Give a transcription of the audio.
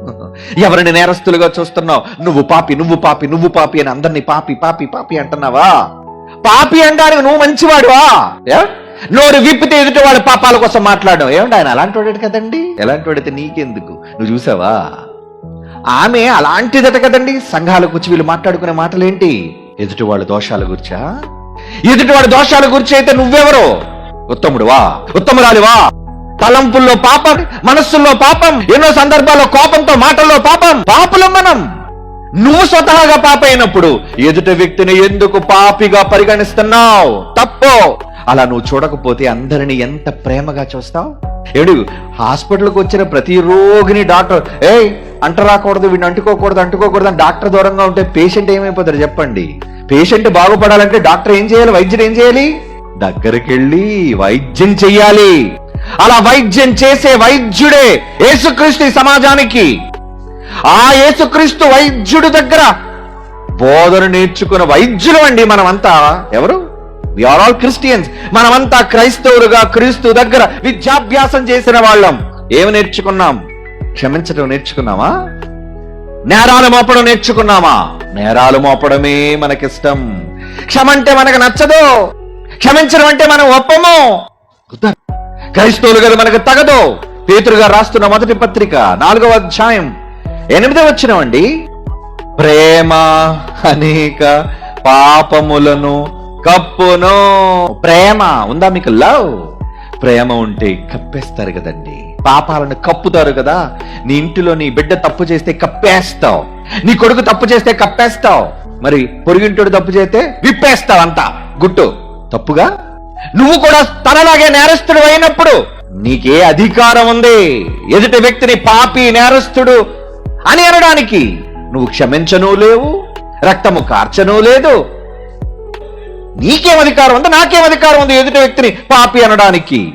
ఎవరిని నేరస్తులుగా చూస్తున్నావు? నువ్వు పాపి నువ్వు పాపి నువ్వు పాపి అని అందరినీ పాపి పాపి పాపి అంటున్నావా? పాపి అంటానికి నువ్వు మంచివాడువా? నోరు విప్పితే ఎదుటి వాడు పాపాల కోసం మాట్లాడడం. ఏమండి ఆయన అలాంటి వాడు కదండి? ఎలాంటి వాడితే నీకెందుకు? నువ్వు చూసావా? ఆమె అలాంటిదట కదండి. సంఘాల గురించి వీళ్ళు మాట్లాడుకునే మాటలేంటి? ఎదుటి వాళ్ళ దోషాల గురించా? ఎదుటి వాడి దోషాల గురించి అయితే నువ్వెవరు? ఉత్తముడువా? ఉత్తమురాలివా? తలంపుల్లో పాపం మనస్సుల్లో పాపం ఎన్నో సందర్భాల్లో కోపంతో మాటల్లో పాపం. పాపులం మనం. నువ్వు స్వతహాగా పాప అయినప్పుడు ఎదుటి వ్యక్తిని ఎందుకు పాపిగా పరిగణిస్తున్నావు? తప్పు. అలా నువ్వు చూడకపోతే అందరిని ఎంత ప్రేమగా చూస్తావు? ఏడు హాస్పిటల్కి వచ్చిన ప్రతి రోగిని డాక్టర్ ఏయ్ అంటరాకూడదు వీడిని అంటుకోకూడదు అంటుకోకూడదు అని డాక్టర్ దూరంగా ఉంటే పేషెంట్ ఏమైపోతారు చెప్పండి? పేషెంట్ బాగుపడాలంటే డాక్టర్ ఏం చేయాలి? వైద్యుడు ఏం చేయాలి? దగ్గరికి వెళ్ళి వైద్యం చెయ్యాలి. అలా వైద్యం చేసే వైద్యుడే యేసుక్రీస్తు ఈ సమాజానికి. ఆ యేసుక్రీస్తు వైద్యుడి దగ్గర బోధన నేర్చుకున్న వైద్యులు అండి మనమంతా. ఎవరు? వి ఆర్ ఆల్ క్రిస్టియన్స్ మనమంతా క్రైస్తవులుగా క్రీస్తు దగ్గర విద్యాభ్యాసం చేసిన వాళ్ళం. ఏమి నేర్చుకున్నాం? క్షమించడం నేర్చుకున్నామా? నేరాలు మోపడం నేర్చుకున్నామా? నేరాలు మోపడమే మనకిష్టం. క్షమంటే మనకు నచ్చదు. క్షమించడం అంటే మనం ఒప్పము. క్రైస్తవులుగా మనకు తగదు. పేతురుగా రాస్తున్న మొదటి పత్రిక నాలుగవ అధ్యాయం. ఎనిమిదవ వచ్చినవండి ప్రేమ అనేక పాపములను కప్పును. ప్రేమ ఉందా మీకు లవ్? ప్రేమ ఉంటే కప్పేస్తారు కదండి. పాపాలను కప్పుతారు కదా. నీ ఇంటిలో నీ బిడ్డ తప్పు చేస్తే కప్పేస్తావు. నీ కొడుకు తప్పు చేస్తే కప్పేస్తావు. మరి పొరుగింటోడు తప్పు చేస్తే విప్పేస్తావు అంతా గుట్టు. తప్పుగా? నువ్వు కూడా తనలాగే నేరస్తుడు అయినప్పుడు నీకే అధికారం ఉంది. ఎదుటి వ్యక్తిని పాపి నేరస్తుడు అని అనడానికి నువ్వు క్షమించను లేవు రక్తము కార్చను లేదు. నీకేం అధికారం ఉంది నాకేం అధికారం ఉంది ఎదుటి వ్యక్తిని పాపి అనడానికి.